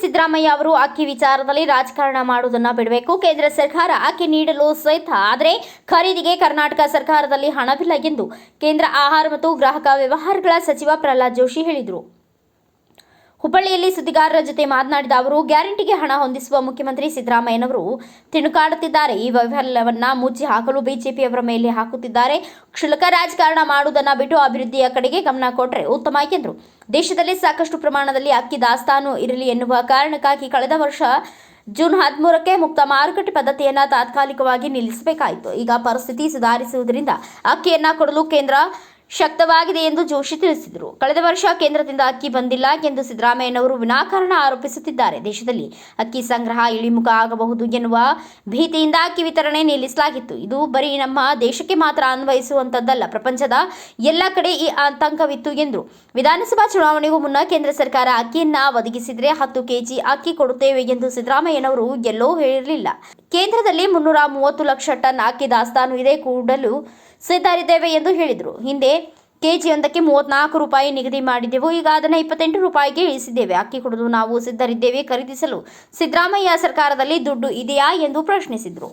ಸಿದ್ದರಾಮಯ್ಯ ಅವರು ಅಕ್ಕಿ ವಿಚಾರದಲ್ಲಿ ರಾಜಕಾರಣ ಮಾಡುವುದನ್ನು ಬಿಡಬೇಕು. ಕೇಂದ್ರ ಸರ್ಕಾರ ಅಕ್ಕಿ ನೀಡಲು ಸಹಿತ ಆದರೆ ಖರೀದಿಗೆ ಕರ್ನಾಟಕ ಸರ್ಕಾರದಲ್ಲಿ ಹಣವಿಲ್ಲ ಎಂದು ಕೇಂದ್ರ ಆಹಾರ ಮತ್ತು ಗ್ರಾಹಕ ವ್ಯವಹಾರಗಳ ಸಚಿವ ಪ್ರಹ್ಲಾದ್ ಜೋಶಿ ಹೇಳಿದರು. ಹುಬ್ಬಳ್ಳಿಯಲ್ಲಿ ಸುದ್ದಿಗಾರರ ಜೊತೆ ಮಾತನಾಡಿದ ಅವರು, ಗ್ಯಾರಂಟಿಗೆ ಹಣ ಹೊಂದಿಸುವ ಮುಖ್ಯಮಂತ್ರಿ ಸಿದ್ದರಾಮಯ್ಯನವರು ತಿಣುಕಾಡುತ್ತಿದ್ದಾರೆ. ಈ ವೈಫಲ್ಯವನ್ನ ಮುಚ್ಚಿ ಹಾಕಲು ಬಿಜೆಪಿಯವರ ಮೇಲೆ ಹಾಕುತ್ತಿದ್ದಾರೆ. ಕ್ಷುಲಕ ರಾಜಕಾರಣ ಮಾಡುವುದನ್ನು ಬಿಟ್ಟು ಅಭಿವೃದ್ಧಿಯ ಕಡೆಗೆ ಗಮನ ಕೊಟ್ಟರೆ ಉತ್ತಮ, ಎಂದರು. ದೇಶದಲ್ಲಿ ಸಾಕಷ್ಟು ಪ್ರಮಾಣದಲ್ಲಿ ಅಕ್ಕಿ ದಾಸ್ತಾನು ಇರಲಿ ಎನ್ನುವ ಕಾರಣಕ್ಕಾಗಿ ಕಳೆದ ವರ್ಷ ಜೂನ್ ಹದಿಮೂರಕ್ಕೆ ಮುಕ್ತ ಮಾರುಕಟ್ಟೆ ಪದ್ಧತಿಯನ್ನ ತಾತ್ಕಾಲಿಕವಾಗಿ ನಿಲ್ಲಿಸಬೇಕಾಯಿತು. ಈಗ ಪರಿಸ್ಥಿತಿ ಸುಧಾರಿಸುವುದರಿಂದ ಅಕ್ಕಿಯನ್ನ ಕೊಡಲು ಕೇಂದ್ರ ಶಕ್ತವಾಗಿದೆ ಎಂದು ಜೋಶಿ ತಿಳಿಸಿದರು. ಕಳೆದ ವರ್ಷ ಕೇಂದ್ರದಿಂದ ಅಕ್ಕಿ ಬಂದಿಲ್ಲ ಎಂದು ಸಿದ್ದರಾಮಯ್ಯನವರು ವಿನಾಕಾರಣ ಆರೋಪಿಸುತ್ತಿದ್ದಾರೆ. ದೇಶದಲ್ಲಿ ಅಕ್ಕಿ ಸಂಗ್ರಹ ಇಳಿಮುಖ ಆಗಬಹುದು ಎನ್ನುವ ಭೀತಿಯಿಂದ ಅಕ್ಕಿ ವಿತರಣೆ ನಿಲ್ಲಿಸಲಾಗಿತ್ತು. ಇದು ಬರೀ ನಮ್ಮ ದೇಶಕ್ಕೆ ಮಾತ್ರ ಅನ್ವಯಿಸುವಂತದ್ದಲ್ಲ ಪ್ರಪಂಚದ ಎಲ್ಲ ಕಡೆ ಈ ಆತಂಕವಿತ್ತು ಎಂದರು ವಿಧಾನಸಭಾ ಚುನಾವಣೆಗೂ ಮುನ್ನ ಕೇಂದ್ರ ಸರ್ಕಾರ ಅಕ್ಕಿಯನ್ನ ಒದಗಿಸಿದ್ರೆ ಹತ್ತು ಕೆಜಿ ಅಕ್ಕಿ ಕೊಡುತ್ತೇವೆ ಎಂದು ಸಿದ್ದರಾಮಯ್ಯನವರು ಎಲ್ಲೋ ಹೇಳಿರಲಿಲ್ಲ. ಕೇಂದ್ರದಲ್ಲಿ ಮುನ್ನೂರ ಮೂವತ್ತು ಲಕ್ಷ ಟನ್ ಅಕ್ಕಿ ದಾಸ್ತಾನು ಇದೆ, ಕೂಡಲು ಸಿದ್ಧರಿದ್ದೇವೆ ಎಂದು ಹೇಳಿದರು. ಹಿಂದೆ ಕೆಜಿಯೊಂದಕ್ಕೆ ಮೂವತ್ನಾಲ್ಕು ರೂಪಾಯಿ ನಿಗದಿ ಮಾಡಿದ್ದೆವು, ಈಗ ಅದನ್ನು ಇಪ್ಪತ್ತೆಂಟು ರೂಪಾಯಿಗೆ ಇಳಿಸಿದ್ದೇವೆ. ಅಕ್ಕಿ ಕುಡಿದು ನಾವು ಸಿದ್ಧರಿದ್ದೇವೆ ಖರೀದಿಸಲು ಸಿದ್ದರಾಮಯ್ಯ ಸರ್ಕಾರದಲ್ಲಿ ದುಡ್ಡು ಇದೆಯಾ ಎಂದು ಪ್ರಶ್ನಿಸಿದರು.